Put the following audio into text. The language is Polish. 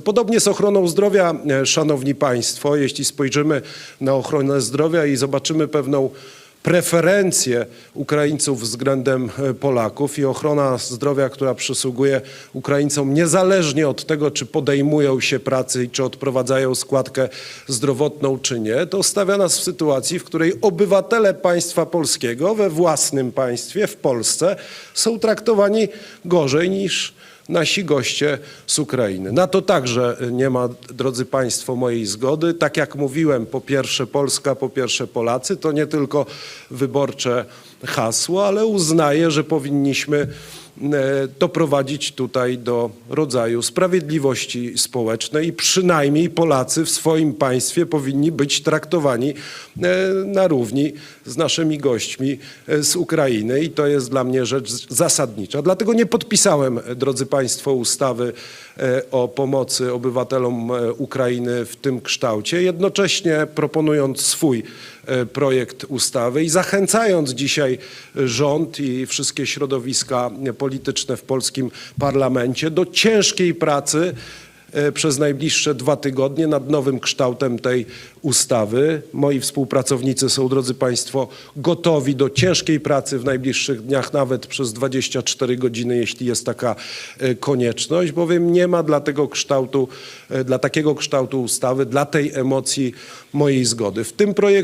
Podobnie z ochroną zdrowia, e, szanowni państwo, jeśli spojrzymy na ochronę zdrowia i zobaczymy pewną preferencję Ukraińców względem e, Polaków i ochrona zdrowia, która przysługuje Ukraińcom niezależnie od tego, czy podejmują się pracy i czy odprowadzają składkę zdrowotną, czy nie, to stawia nas w sytuacji, w której obywatele państwa polskiego we własnym państwie, w Polsce, są traktowani gorzej niż nasi goście z Ukrainy. Na to także nie ma, drodzy Państwo, mojej zgody. Tak jak mówiłem, po pierwsze Polska, po pierwsze Polacy, to nie tylko wyborcze hasło, ale uznaję, że powinniśmy doprowadzić tutaj do rodzaju sprawiedliwości społecznej i przynajmniej Polacy w swoim państwie powinni być traktowani e, na równi z naszymi gośćmi e, z Ukrainy i to jest dla mnie rzecz zasadnicza. Dlatego nie podpisałem, e, drodzy Państwo, ustawy e, o pomocy obywatelom e, Ukrainy w tym kształcie, jednocześnie proponując swój e, projekt ustawy i zachęcając dzisiaj rząd i wszystkie środowiska polityczne w polskim parlamencie do ciężkiej pracy e, przez najbliższe dwa tygodnie nad nowym kształtem tej ustawy. Moi współpracownicy są, drodzy Państwo, gotowi do ciężkiej pracy w najbliższych dniach, nawet przez 24 godziny, jeśli jest taka e, konieczność, bowiem nie ma dla tego kształtu, e, dla takiego kształtu ustawy, dla tej emocji mojej zgody. W tym projekcie